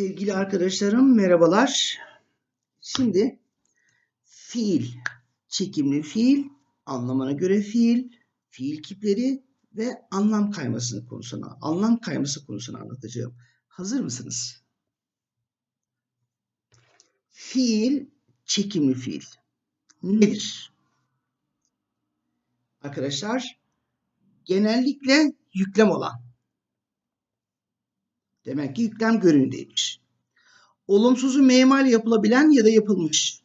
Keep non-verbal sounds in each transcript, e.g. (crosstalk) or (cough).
Sevgili arkadaşlarım merhabalar. Şimdi fiil, çekimli fiil, anlamına göre fiil, fiil kipleri ve anlam kayması konusuna, anlam kayması konusunu anlatacağım. Hazır mısınız? Fiil, çekimli fiil nedir? Arkadaşlar, genellikle yüklem olan, Demek ki yüklem görünümdeymiş. Olumsuzu memal yapılabilen ya da yapılmış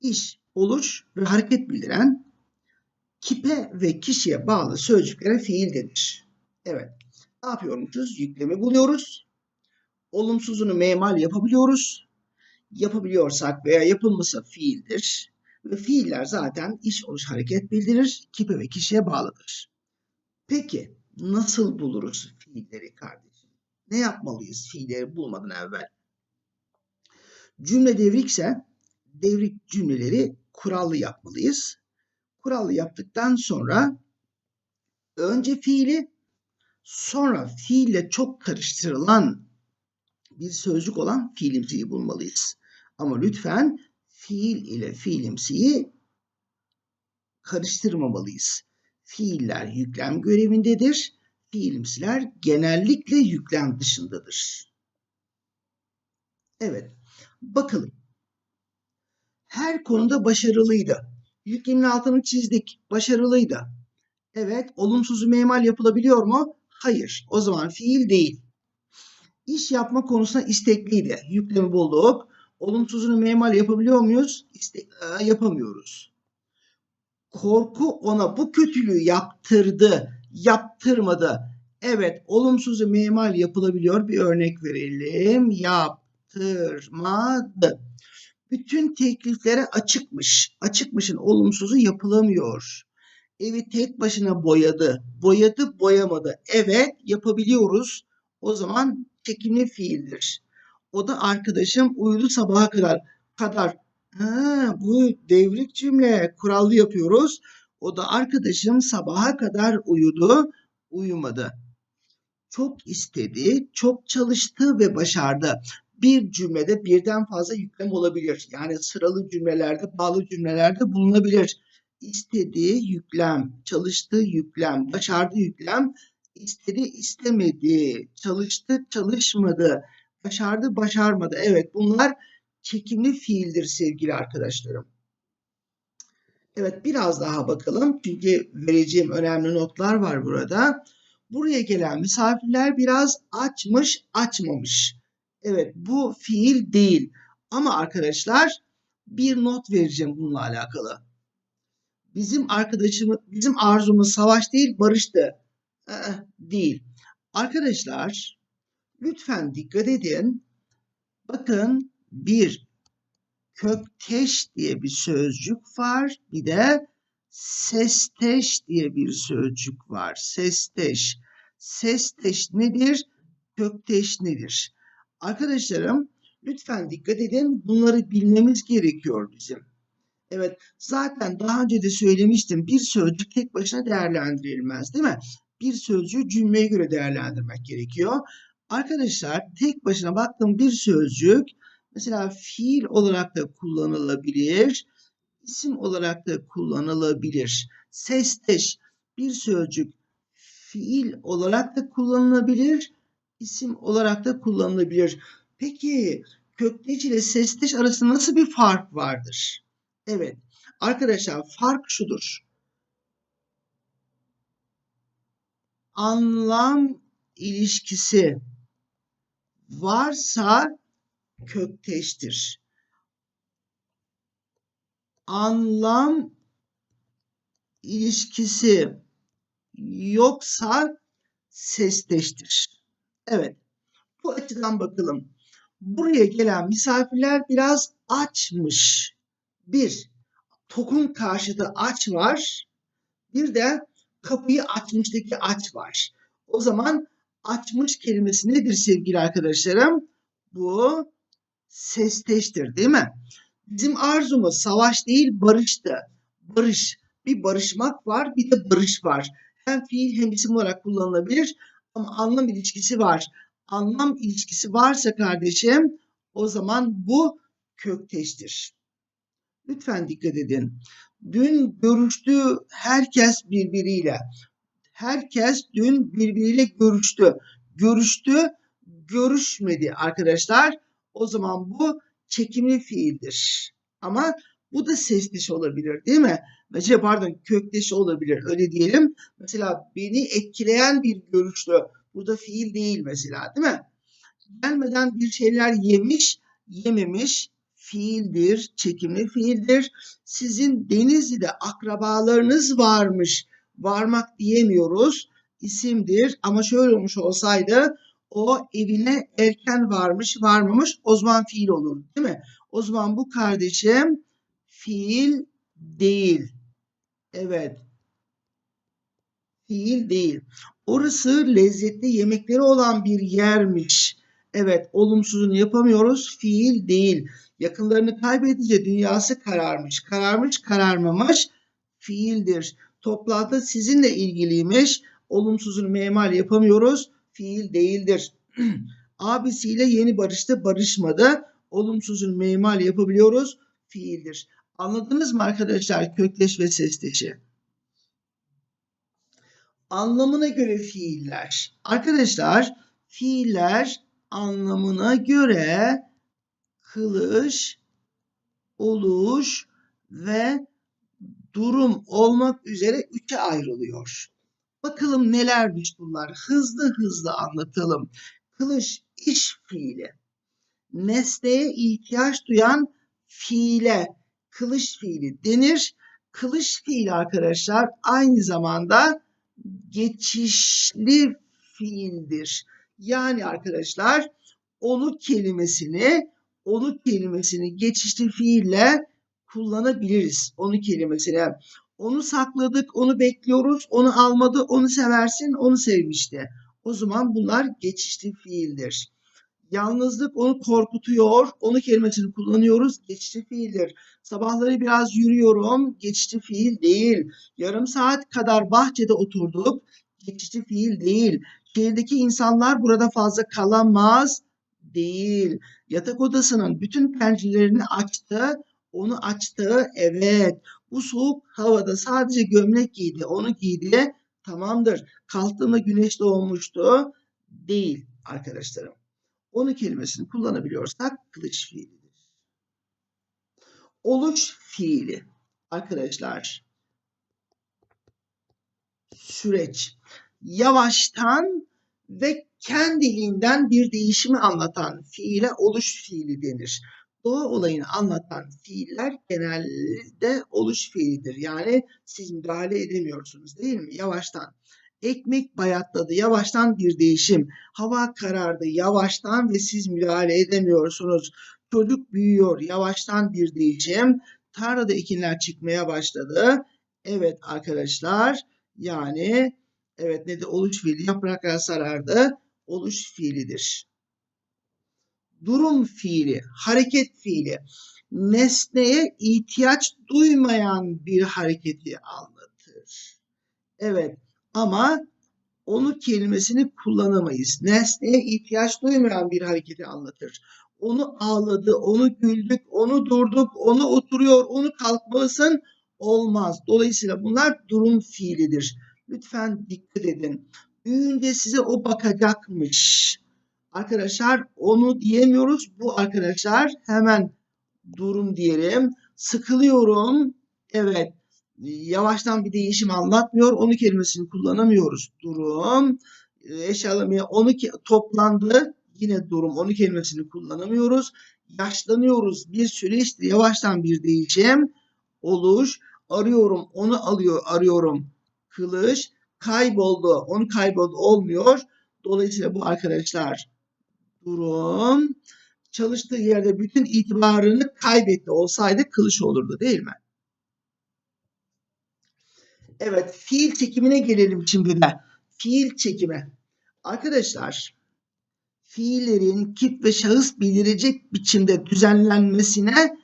iş, oluş ve hareket bildiren kipe ve kişiye bağlı sözcüklere fiil denir. Evet. Ne yapıyormuşuz? Yüklemi buluyoruz. Olumsuzunu memal yapabiliyoruz. Yapabiliyorsak veya yapılmışsa fiildir. Ve fiiller zaten iş, oluş, hareket bildirir. Kipe ve kişiye bağlıdır. Peki nasıl buluruz fiilleri kardeşim? Ne yapmalıyız fiilleri bulmadan evvel? Cümle devrikse devrik cümleleri kurallı yapmalıyız. Kurallı yaptıktan sonra önce fiili sonra fiille çok karıştırılan bir sözcük olan fiilimsiyi bulmalıyız. Ama lütfen fiil ile fiilimsiyi karıştırmamalıyız. Fiiller yüklem görevindedir fiilimsiler genellikle yüklem dışındadır. Evet, bakalım. Her konuda başarılıydı. Yüklemin altını çizdik. Başarılıydı. Evet, olumsuzu memal yapılabiliyor mu? Hayır. O zaman fiil değil. İş yapma konusunda istekliydi. Yüklemi bulduk. Olumsuzunu memal yapabiliyor muyuz? İste e, yapamıyoruz. Korku ona bu kötülüğü yaptırdı yaptırmadı. Evet, olumsuzu memal yapılabiliyor. Bir örnek verelim. Yaptırmadı. Bütün tekliflere açıkmış. Açıkmışın olumsuzu yapılamıyor. Evi tek başına boyadı. Boyadı, boyamadı. Evet, yapabiliyoruz. O zaman çekimli fiildir. O da arkadaşım uyudu sabaha kadar. Kadar. Ha, bu devrik cümle. Kurallı yapıyoruz. O da arkadaşım sabaha kadar uyudu, uyumadı. Çok istedi, çok çalıştı ve başardı. Bir cümlede birden fazla yüklem olabilir. Yani sıralı cümlelerde, bağlı cümlelerde bulunabilir. İstedi, yüklem, çalıştı, yüklem, başardı, yüklem, istedi, istemedi, çalıştı, çalışmadı, başardı, başarmadı. Evet bunlar çekimli fiildir sevgili arkadaşlarım. Evet biraz daha bakalım. Çünkü vereceğim önemli notlar var burada. Buraya gelen misafirler biraz açmış açmamış. Evet bu fiil değil. Ama arkadaşlar bir not vereceğim bununla alakalı. Bizim arkadaşımız, bizim arzumuz savaş değil barıştı. Ee, değil. Arkadaşlar lütfen dikkat edin. Bakın bir kökteş diye bir sözcük var. Bir de sesteş diye bir sözcük var. Sesteş. Sesteş nedir? Kökteş nedir? Arkadaşlarım lütfen dikkat edin. Bunları bilmemiz gerekiyor bizim. Evet zaten daha önce de söylemiştim. Bir sözcük tek başına değerlendirilmez değil mi? Bir sözcüğü cümleye göre değerlendirmek gerekiyor. Arkadaşlar tek başına baktım bir sözcük Mesela fiil olarak da kullanılabilir. isim olarak da kullanılabilir. Sesteş bir sözcük fiil olarak da kullanılabilir. isim olarak da kullanılabilir. Peki kökteş ile sesteş arasında nasıl bir fark vardır? Evet. Arkadaşlar fark şudur. Anlam ilişkisi varsa kökteştir. Anlam ilişkisi yoksa sesteştir. Evet. Bu açıdan bakalım. Buraya gelen misafirler biraz açmış. Bir, tokun karşıda aç var. Bir de kapıyı açmıştaki aç var. O zaman açmış kelimesi nedir sevgili arkadaşlarım? Bu sesteştir değil mi? Bizim arzumuz savaş değil barıştı. Barış. Bir barışmak var bir de barış var. Hem fiil hem isim olarak kullanılabilir ama anlam ilişkisi var. anlam ilişkisi varsa kardeşim o zaman bu kökteştir. Lütfen dikkat edin. Dün görüştü herkes birbiriyle. Herkes dün birbiriyle görüştü. Görüştü, görüşmedi arkadaşlar. O zaman bu çekimli fiildir. Ama bu da sesliş olabilir değil mi? Mesela pardon kökleş olabilir öyle diyelim. Mesela beni etkileyen bir görüştü. Burada fiil değil mesela değil mi? Gelmeden bir şeyler yemiş, yememiş fiildir, çekimli fiildir. Sizin Denizli'de akrabalarınız varmış, varmak diyemiyoruz. İsimdir ama şöyle olmuş olsaydı o evine erken varmış, varmamış o zaman fiil olur değil mi? O zaman bu kardeşim fiil değil. Evet. Fiil değil. Orası lezzetli yemekleri olan bir yermiş. Evet, olumsuzunu yapamıyoruz. Fiil değil. Yakınlarını kaybedince dünyası kararmış. Kararmış, kararmamış fiildir. Toplantıda sizinle ilgiliymiş. Olumsuzunu memal yapamıyoruz. Fiil değildir. (clears throat) Abisiyle yeni barıştı, barışmadı. Olumsuzunu memal yapabiliyoruz. Fiildir. Anladınız mı arkadaşlar kökleş ve sesleşi? Anlamına göre fiiller. Arkadaşlar fiiller anlamına göre kılış, oluş ve durum olmak üzere üçe ayrılıyor. Bakalım nelermiş bunlar. Hızlı hızlı anlatalım. Kılış iş fiili. Nesneye ihtiyaç duyan fiile kılıç fiili denir. Kılıç fiili arkadaşlar aynı zamanda geçişli fiildir. Yani arkadaşlar onu kelimesini onu kelimesini geçişli fiille kullanabiliriz. Onu kelimesini. Onu sakladık, onu bekliyoruz, onu almadı, onu seversin, onu sevmişti. O zaman bunlar geçişli fiildir. Yalnızlık onu korkutuyor. Onu kelimesini kullanıyoruz. Geçici fiildir. Sabahları biraz yürüyorum. Geçici fiil değil. Yarım saat kadar bahçede oturduk. Geçici fiil değil. Şehirdeki insanlar burada fazla kalamaz değil. Yatak odasının bütün pencerelerini açtı. Onu açtı. Evet. Bu soğuk havada sadece gömlek giydi. Onu giydi. Tamamdır. Kalktığında güneş doğmuştu. Değil arkadaşlarım. Onu kelimesini kullanabiliyorsak kılıç fiilidir. Oluş fiili. Arkadaşlar süreç yavaştan ve kendiliğinden bir değişimi anlatan fiile oluş fiili denir. Doğa olayını anlatan fiiller genelde oluş fiilidir. Yani siz müdahale edemiyorsunuz değil mi? Yavaştan. Ekmek bayatladı, yavaştan bir değişim. Hava karardı, yavaştan ve siz müdahale edemiyorsunuz. Çocuk büyüyor, yavaştan bir değişim. Tarlada ekinler çıkmaya başladı. Evet arkadaşlar, yani evet ne de oluş fiili yapraklar sarardı. Oluş fiilidir. Durum fiili, hareket fiili. Nesneye ihtiyaç duymayan bir hareketi anlatır. Evet, ama onu kelimesini kullanamayız. Nesneye ihtiyaç duymayan bir hareketi anlatır. Onu ağladı, onu güldük, onu durduk, onu oturuyor, onu kalkmalısın olmaz. Dolayısıyla bunlar durum fiilidir. Lütfen dikkat edin. Büyüyünce size o bakacakmış. Arkadaşlar onu diyemiyoruz. Bu arkadaşlar hemen durum diyelim. Sıkılıyorum. Evet yavaştan bir değişim anlatmıyor. Onu kelimesini kullanamıyoruz. Durum eşyalamaya onu toplandı. Yine durum onu kelimesini kullanamıyoruz. Yaşlanıyoruz. Bir süreçtir. Yavaştan bir değişim oluş. Arıyorum. Onu alıyor. Arıyorum. Kılıç kayboldu. Onu kayboldu olmuyor. Dolayısıyla bu arkadaşlar durum çalıştığı yerde bütün itibarını kaybetti olsaydı kılıç olurdu değil mi? Evet, fiil çekimine gelelim şimdi de. Fiil çekimi. Arkadaşlar, fiillerin kip ve şahıs bildirecek biçimde düzenlenmesine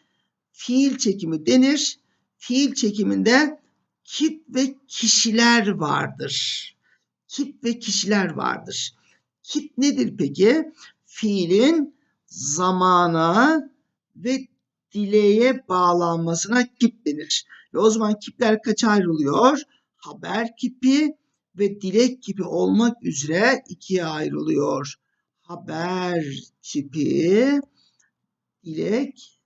fiil çekimi denir. Fiil çekiminde kip ve kişiler vardır. Kip ve kişiler vardır. Kip nedir peki? Fiilin zamana ve dileğe bağlanmasına kip denir. Ve o zaman kipler kaç ayrılıyor? Haber kipi ve dilek kipi olmak üzere ikiye ayrılıyor. Haber kipi, dilek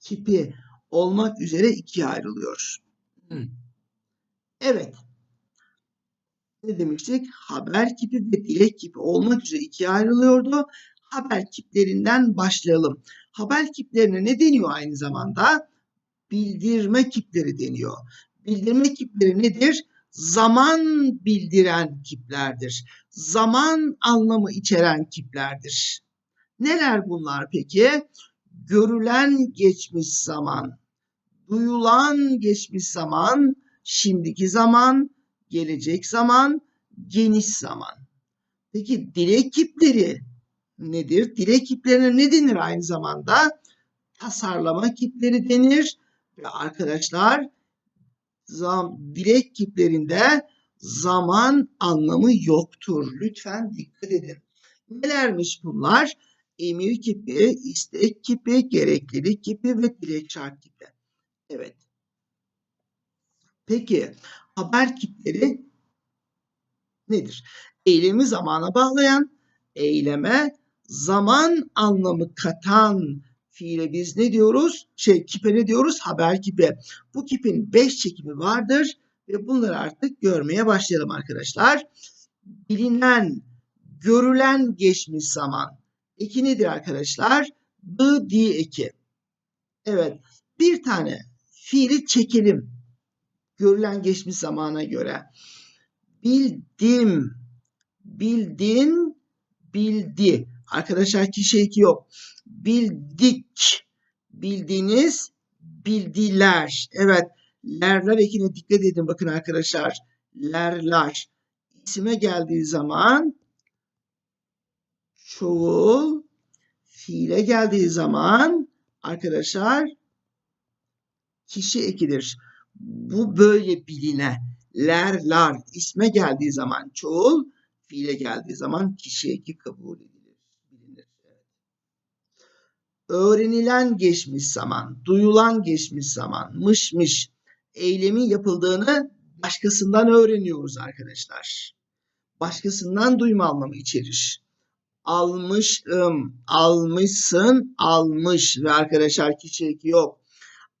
kipi olmak üzere ikiye ayrılıyor. Evet. Ne demiştik? Haber kipi ve dilek kipi olmak üzere ikiye ayrılıyordu. Haber kiplerinden başlayalım. Haber kiplerine ne deniyor aynı zamanda? Bildirme kipleri deniyor. Bildirme kipleri nedir? Zaman bildiren kiplerdir. Zaman anlamı içeren kiplerdir. Neler bunlar peki? Görülen geçmiş zaman, duyulan geçmiş zaman, şimdiki zaman, gelecek zaman, geniş zaman. Peki dilek kipleri nedir? Dilek kiplerine ne denir aynı zamanda? Tasarlama kipleri denir. Ve arkadaşlar zam, dilek kiplerinde zaman anlamı yoktur. Lütfen dikkat edin. Nelermiş bunlar? Emir kipi, istek kipi, gereklilik kipi ve dilek şart kipi. Evet. Peki haber kipleri nedir? Eylemi zamana bağlayan, eyleme zaman anlamı katan fiile biz ne diyoruz? Şey kipe ne diyoruz? Haber kipi. Bu kipin 5 çekimi vardır ve bunları artık görmeye başlayalım arkadaşlar. Bilinen, görülen geçmiş zaman. Eki nedir arkadaşlar? The di eki. Evet. Bir tane fiili çekelim. Görülen geçmiş zamana göre. Bildim, bildin, bildi. Arkadaşlar kişi eki yok. Bildik, bildiniz, bildiler. Evet, lerler ekine dikkat edin bakın arkadaşlar. Lerler. İsime geldiği zaman çoğul, fiile geldiği zaman arkadaşlar kişi ekidir. Bu böyle biline. Ler, lar isme geldiği zaman çoğul, fiile geldiği zaman kişi eki kabul edilir. Bilinir. Öğrenilen geçmiş zaman, duyulan geçmiş zaman, mış mış eylemin yapıldığını başkasından öğreniyoruz arkadaşlar. Başkasından duyma anlamı içerir. Almışım, almışsın, almış ve arkadaşlar kişi yok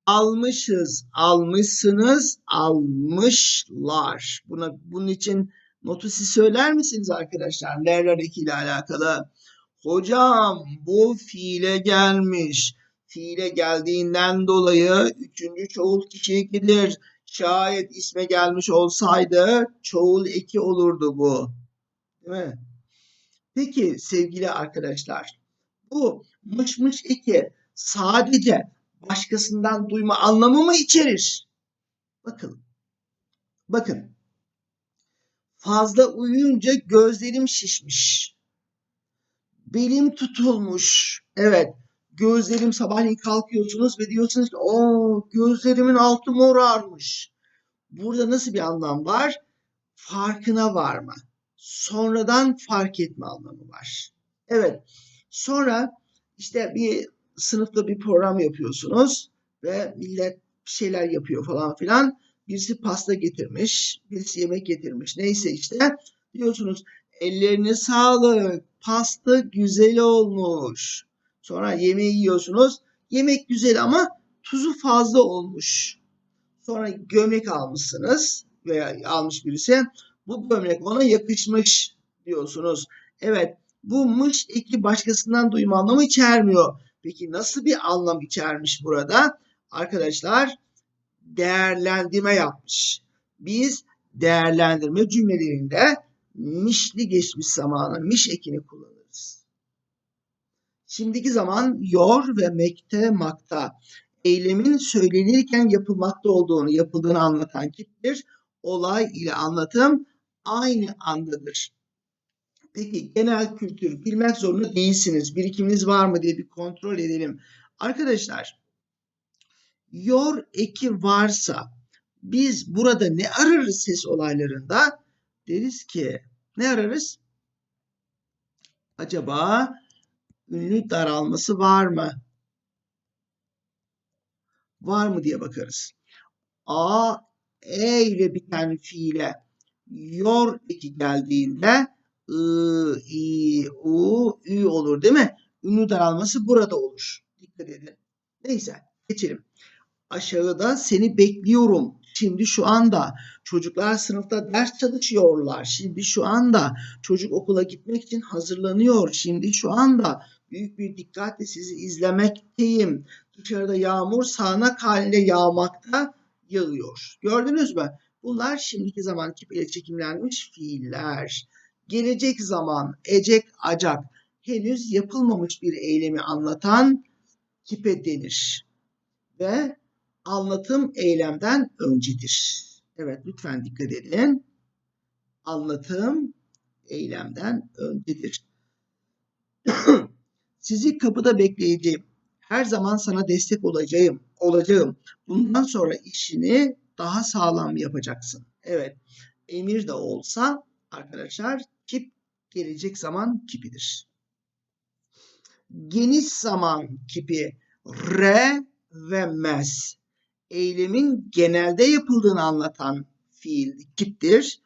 almışız, almışsınız, almışlar. Buna bunun için notu siz söyler misiniz arkadaşlar? Lerler ile alakalı. Hocam bu fiile gelmiş. Fiile geldiğinden dolayı üçüncü çoğul kişi ekidir. Şayet isme gelmiş olsaydı çoğul eki olurdu bu. Değil mi? Peki sevgili arkadaşlar bu mış mış eki sadece başkasından duyma anlamı mı içerir? Bakın. Bakın. Fazla uyuyunca gözlerim şişmiş. Belim tutulmuş. Evet. Gözlerim sabahleyin kalkıyorsunuz ve diyorsunuz ki o gözlerimin altı morarmış. Burada nasıl bir anlam var? Farkına varma. Sonradan fark etme anlamı var. Evet. Sonra işte bir sınıfta bir program yapıyorsunuz ve millet bir şeyler yapıyor falan filan. Birisi pasta getirmiş, birisi yemek getirmiş. Neyse işte diyorsunuz ellerine sağlık, pasta güzel olmuş. Sonra yemeği yiyorsunuz. Yemek güzel ama tuzu fazla olmuş. Sonra gömlek almışsınız veya almış birisi. Bu gömlek ona yakışmış diyorsunuz. Evet bu mış eki başkasından duyma anlamı içermiyor. Peki nasıl bir anlam içermiş burada? Arkadaşlar değerlendirme yapmış. Biz değerlendirme cümlelerinde mişli geçmiş zamanı miş ekini kullanırız. Şimdiki zaman yor ve mekte makta eylemin söylenirken yapılmakta olduğunu, yapıldığını anlatan kiptir. Olay ile anlatım aynı andadır. Peki genel kültür bilmek zorunda değilsiniz. Birikiminiz var mı diye bir kontrol edelim. Arkadaşlar yor eki varsa biz burada ne ararız ses olaylarında? Deriz ki ne ararız? Acaba ünlü daralması var mı? Var mı diye bakarız. A, E ile biten fiile yor eki geldiğinde I, I, U, Ü olur değil mi? Ünlü daralması burada olur. Dikkat edin. Neyse geçelim. Aşağıda seni bekliyorum. Şimdi şu anda çocuklar sınıfta ders çalışıyorlar. Şimdi şu anda çocuk okula gitmek için hazırlanıyor. Şimdi şu anda büyük bir dikkatle sizi izlemekteyim. Dışarıda yağmur sağanak halinde yağmakta yağıyor. Gördünüz mü? Bunlar şimdiki zaman kipiyle çekimlenmiş fiiller. Gelecek zaman ecek acak henüz yapılmamış bir eylemi anlatan kipe denir. Ve anlatım eylemden öncedir. Evet lütfen dikkat edin. Anlatım eylemden öncedir. (clears throat) Sizi kapıda bekleyeceğim. Her zaman sana destek olacağım. Olacağım. Bundan sonra işini daha sağlam yapacaksın. Evet. Emir de olsa arkadaşlar kip gelecek zaman kipidir. Geniş zaman kipi re ve mes eylemin genelde yapıldığını anlatan fiil kiptir.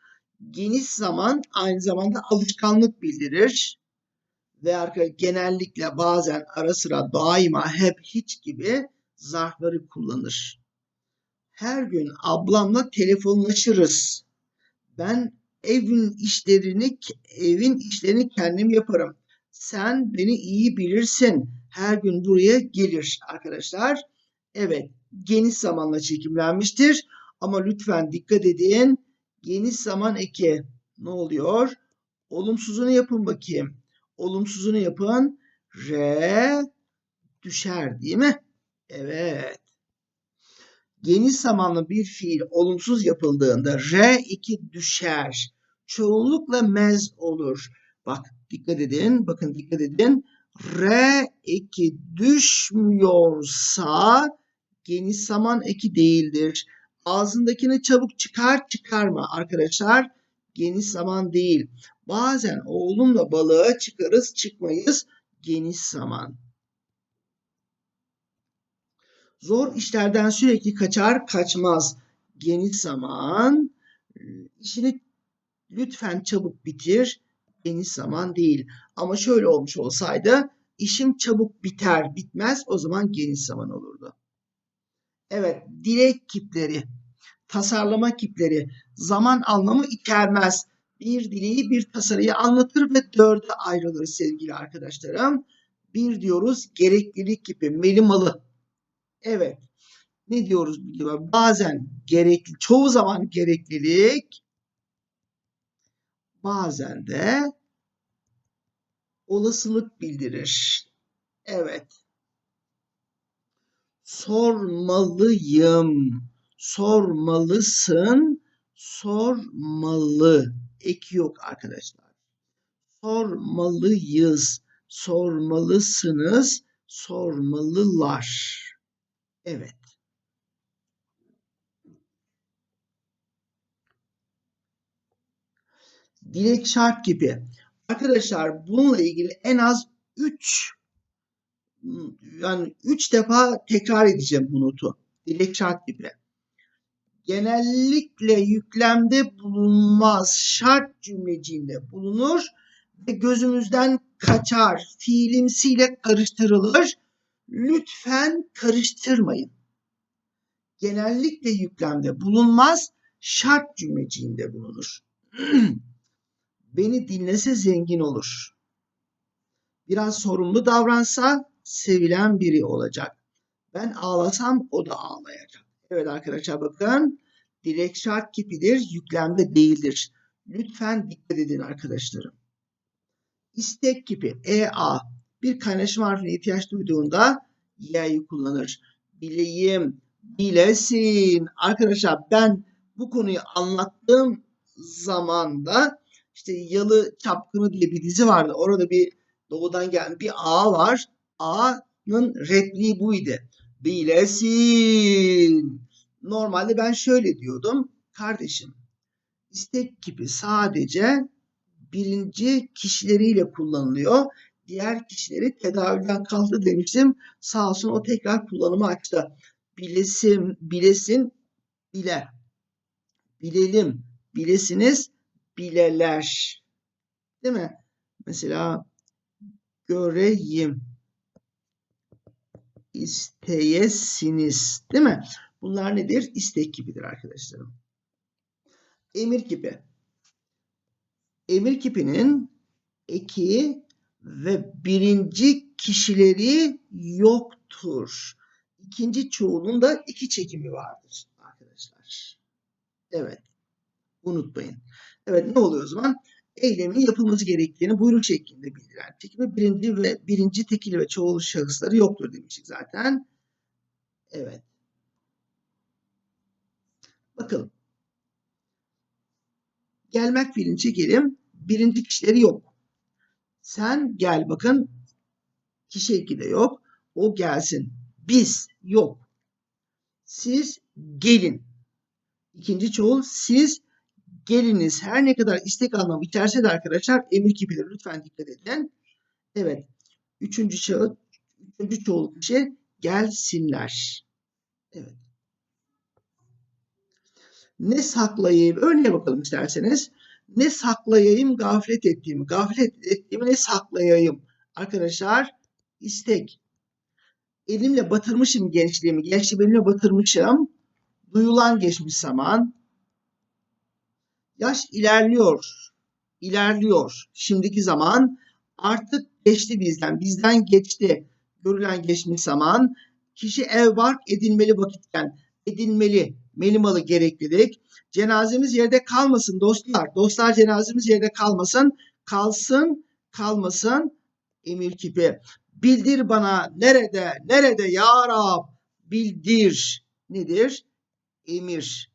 Geniş zaman aynı zamanda alışkanlık bildirir. Ve arkadaşlar genellikle bazen ara sıra daima hep hiç gibi zarfları kullanır. Her gün ablamla telefonlaşırız. Ben evin işlerini evin işlerini kendim yaparım. Sen beni iyi bilirsin. Her gün buraya gelir arkadaşlar. Evet, geniş zamanla çekimlenmiştir. Ama lütfen dikkat edin. Geniş zaman eki ne oluyor? Olumsuzunu yapın bakayım. Olumsuzunu yapın. R düşer değil mi? Evet. Geniş zamanlı bir fiil olumsuz yapıldığında R2 düşer. Çoğunlukla mez olur. Bak dikkat edin. Bakın dikkat edin. R2 düşmüyorsa geniş zaman eki değildir. Ağzındakini çabuk çıkar çıkarma arkadaşlar. Geniş zaman değil. Bazen oğlumla balığa çıkarız çıkmayız. Geniş zaman. Zor işlerden sürekli kaçar kaçmaz. Geniş zaman. İşini lütfen çabuk bitir. Geniş zaman değil. Ama şöyle olmuş olsaydı işim çabuk biter bitmez o zaman geniş zaman olurdu. Evet dilek kipleri, tasarlama kipleri zaman anlamı içermez. Bir dileği bir tasarıyı anlatır ve dörde ayrılır sevgili arkadaşlarım. Bir diyoruz gereklilik kipi, melimalı. Evet. Ne diyoruz? Bazen gerekli, çoğu zaman gereklilik, bazen de olasılık bildirir. Evet. Sormalıyım. Sormalısın. Sormalı. Eki yok arkadaşlar. Sormalıyız. Sormalısınız. Sormalılar. Evet. Dilek şart gibi. Arkadaşlar bununla ilgili en az 3 yani 3 defa tekrar edeceğim bu notu. Dilek şart gibi. Genellikle yüklemde bulunmaz. Şart cümlecinde bulunur ve gözümüzden kaçar. Fiilimsiyle karıştırılır. Lütfen karıştırmayın. Genellikle yüklemde bulunmaz. Şart cümleciğinde bulunur. (clears throat) Beni dinlese zengin olur. Biraz sorumlu davransa sevilen biri olacak. Ben ağlasam o da ağlayacak. Evet arkadaşlar bakın. Dilek şart kipidir, yüklemde değildir. Lütfen dikkat edin arkadaşlarım. İstek kipi EA bir kaynaşma harfine ihtiyaç duyduğunda y'yi kullanır. Bileyim, bilesin. Arkadaşlar ben bu konuyu anlattığım zamanda işte Yalı Çapkını diye bir dizi vardı. Orada bir doğudan gelen bir A var. A'nın repliği buydu. Bilesin. Normalde ben şöyle diyordum. Kardeşim istek gibi sadece birinci kişileriyle kullanılıyor. Diğer kişileri tedavülden kaldı demiştim. Sağ olsun o tekrar kullanımı açtı. Bilesim, bilesin, bile. Bilelim, bilesiniz, bileler. Değil mi? Mesela göreyim, isteyesiniz. Değil mi? Bunlar nedir? İstek gibidir arkadaşlarım. Emir kipi. Emir kipinin eki ve birinci kişileri yoktur. İkinci çoğulun da iki çekimi vardır arkadaşlar. Evet. Unutmayın. Evet ne oluyor o zaman? Eylemin yapılması gerektiğini buyruk şeklinde bildiren çekimi birinci ve birinci tekil ve çoğul şahısları yoktur demiştik zaten. Evet. Bakalım. Gelmek fiilini çekelim. Birinci kişileri yok. Sen gel bakın. Kişi eki de yok. O gelsin. Biz yok. Siz gelin. İkinci çoğul siz geliniz. Her ne kadar istek anlamı içerse de arkadaşlar emir kipidir. Lütfen dikkat edin. Evet. Üçüncü şahıs, üçüncü çoğul kişi gelsinler. Evet. Ne saklayayım? Örneğe bakalım isterseniz. Ne saklayayım gaflet ettiğimi. Gaflet ettiğimi ne saklayayım? Arkadaşlar istek. Elimle batırmışım gençliğimi. Gençliğimi elimle batırmışım. Duyulan geçmiş zaman. Yaş ilerliyor. İlerliyor. Şimdiki zaman artık geçti bizden. Bizden geçti. Görülen geçmiş zaman. Kişi ev bark edinmeli vakitten. Edinmeli. Melimalı gereklilik. Cenazemiz yerde kalmasın dostlar. Dostlar cenazemiz yerde kalmasın. Kalsın, kalmasın. Emir kipi. Bildir bana nerede, nerede ya Rab? Bildir. Nedir? Emir.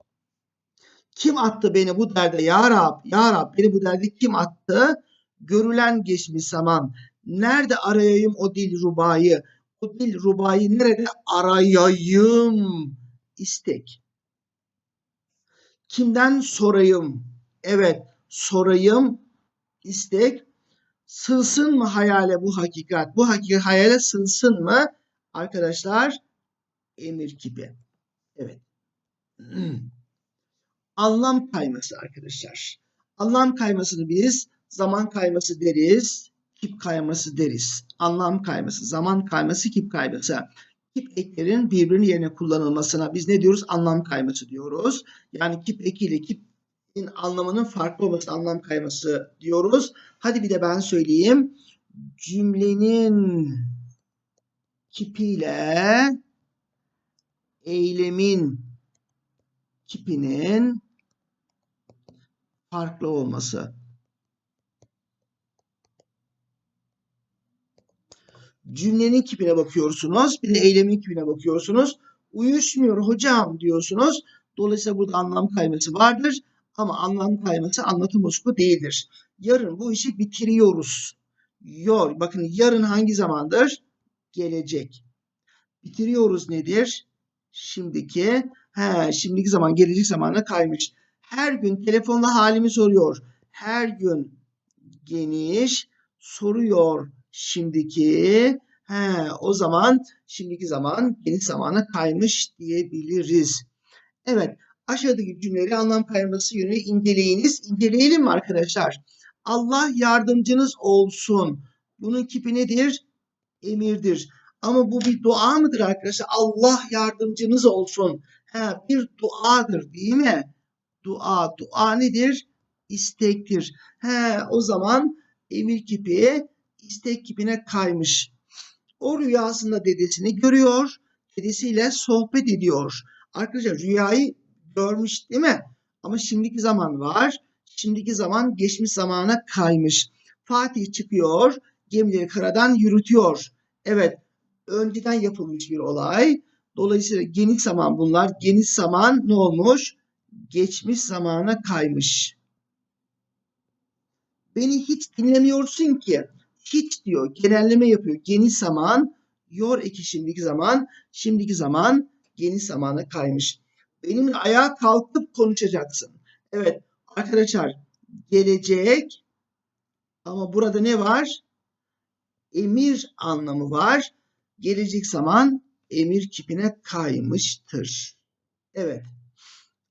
Kim attı beni bu derde ya Rab? Ya Rab beni bu derde kim attı? Görülen geçmiş zaman. Nerede arayayım o dil rubayı? O dil rubayı nerede arayayım? İstek. Kimden sorayım? Evet, sorayım. istek. Sığsın mı hayale bu hakikat? Bu hakikat hayale sığsın mı? Arkadaşlar, emir gibi. Evet. (clears throat) Anlam kayması arkadaşlar. Anlam kaymasını biz zaman kayması deriz, kip kayması deriz. Anlam kayması, zaman kayması, kip kayması kip eklerin birbirinin yerine kullanılmasına biz ne diyoruz? Anlam kayması diyoruz. Yani kip ekiyle kipin anlamının farklı olması anlam kayması diyoruz. Hadi bir de ben söyleyeyim. Cümlenin kipiyle eylemin kipinin farklı olması. cümlenin kipine bakıyorsunuz. Bir de eylemin kipine bakıyorsunuz. Uyuşmuyor hocam diyorsunuz. Dolayısıyla burada anlam kayması vardır. Ama anlam kayması anlatım bozukluğu değildir. Yarın bu işi bitiriyoruz. Yor. Bakın yarın hangi zamandır? Gelecek. Bitiriyoruz nedir? Şimdiki. He, şimdiki zaman gelecek zamana kaymış. Her gün telefonla halimi soruyor. Her gün geniş soruyor şimdiki he, o zaman şimdiki zaman geniş zamana kaymış diyebiliriz. Evet aşağıdaki cümleleri anlam kayması yönü inceleyiniz. İnceleyelim mi arkadaşlar? Allah yardımcınız olsun. Bunun kipi nedir? Emirdir. Ama bu bir dua mıdır arkadaşlar? Allah yardımcınız olsun. He, bir duadır değil mi? Dua. Dua nedir? İstektir. He, o zaman emir kipi istek kipine kaymış. O rüyasında dedesini görüyor. Dedesiyle sohbet ediyor. Arkadaşlar rüyayı görmüş değil mi? Ama şimdiki zaman var. Şimdiki zaman geçmiş zamana kaymış. Fatih çıkıyor. Gemileri karadan yürütüyor. Evet. Önceden yapılmış bir olay. Dolayısıyla geniş zaman bunlar. Geniş zaman ne olmuş? Geçmiş zamana kaymış. Beni hiç dinlemiyorsun ki hiç diyor genelleme yapıyor. Geniş zaman yor eki şimdiki zaman şimdiki zaman geniş zamana kaymış. Benimle ayağa kalkıp konuşacaksın. Evet arkadaşlar gelecek Ama burada ne var? Emir anlamı var. Gelecek zaman emir kipine kaymıştır. Evet.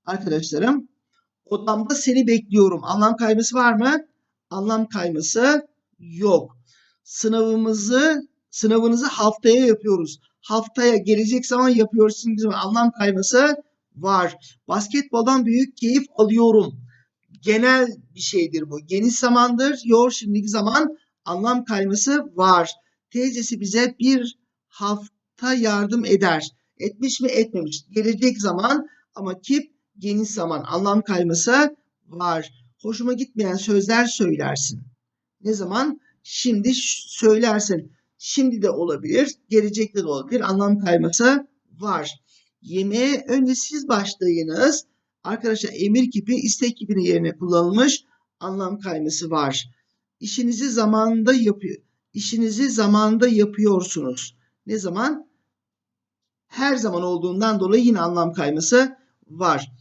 Arkadaşlarım odamda seni bekliyorum. Anlam kayması var mı? Anlam kayması yok. Sınavımızı sınavınızı haftaya yapıyoruz. Haftaya gelecek zaman yapıyoruz. Şimdi zaman anlam kayması var. Basketboldan büyük keyif alıyorum. Genel bir şeydir bu. Geniş zamandır. Yor şimdiki zaman anlam kayması var. Teyzesi bize bir hafta yardım eder. Etmiş mi etmemiş. Gelecek zaman ama kip geniş zaman anlam kayması var. Hoşuma gitmeyen sözler söylersin. Ne zaman? Şimdi söylersin. Şimdi de olabilir, gelecekte de olabilir. Anlam kayması var. Yemeğe önce siz başlayınız. Arkadaşlar emir kipi istek kipinin yerine kullanılmış. Anlam kayması var. İşinizi zamanında yapıyor. İşinizi zamanında yapıyorsunuz. Ne zaman? Her zaman olduğundan dolayı yine anlam kayması var.